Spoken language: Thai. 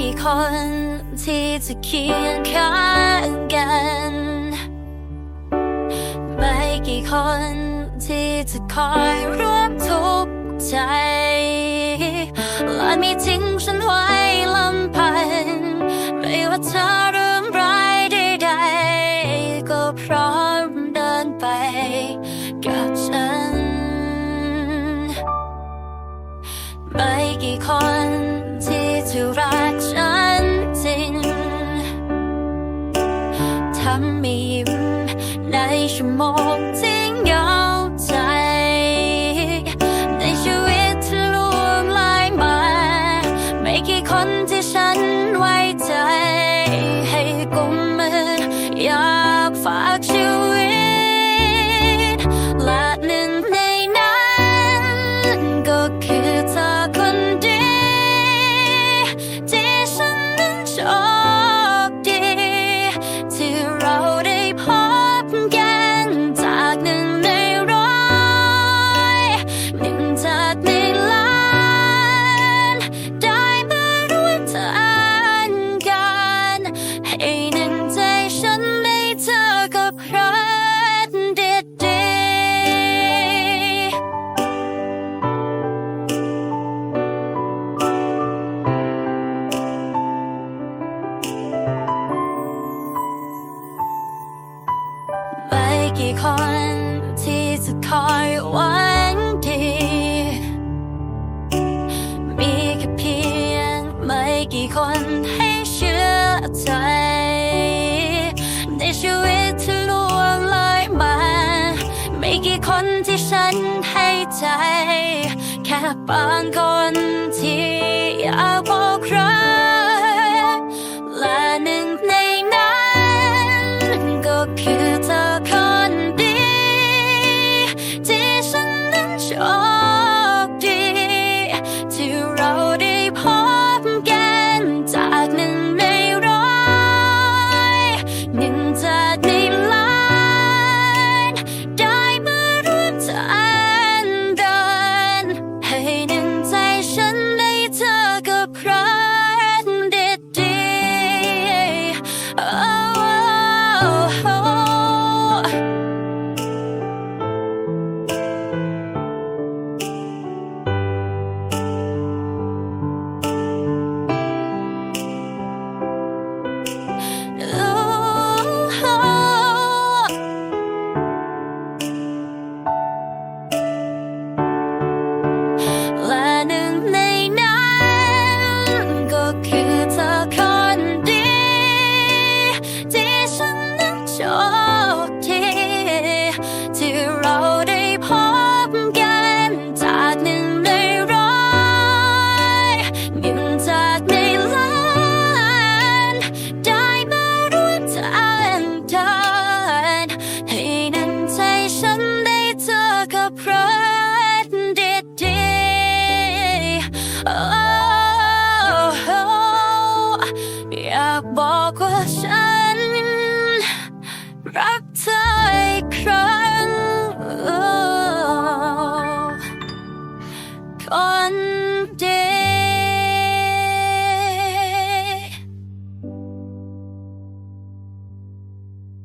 กี่คนที่จะเคียงข้างกัน ไม่กี่คนที่จะคอยร่วมทุกข์ใจและไม่ทิ้งฉันไว้ ทำให้ยิ้มในชั่วโมงที่เหงาใจ ในชีวิตที่ล่วงลายมา ไม่กี่คนที่ฉันไว้ใจ ให้กุมมืออยากฝากชีวิต คนที่จะคอยหวังดี มีแค่เพียงไม่กี่คนให้เชื่อใจ ในชีวิตที่ล่วงเลยมา ไม่กี่คนที่ฉันให้ใจ แค่บางคน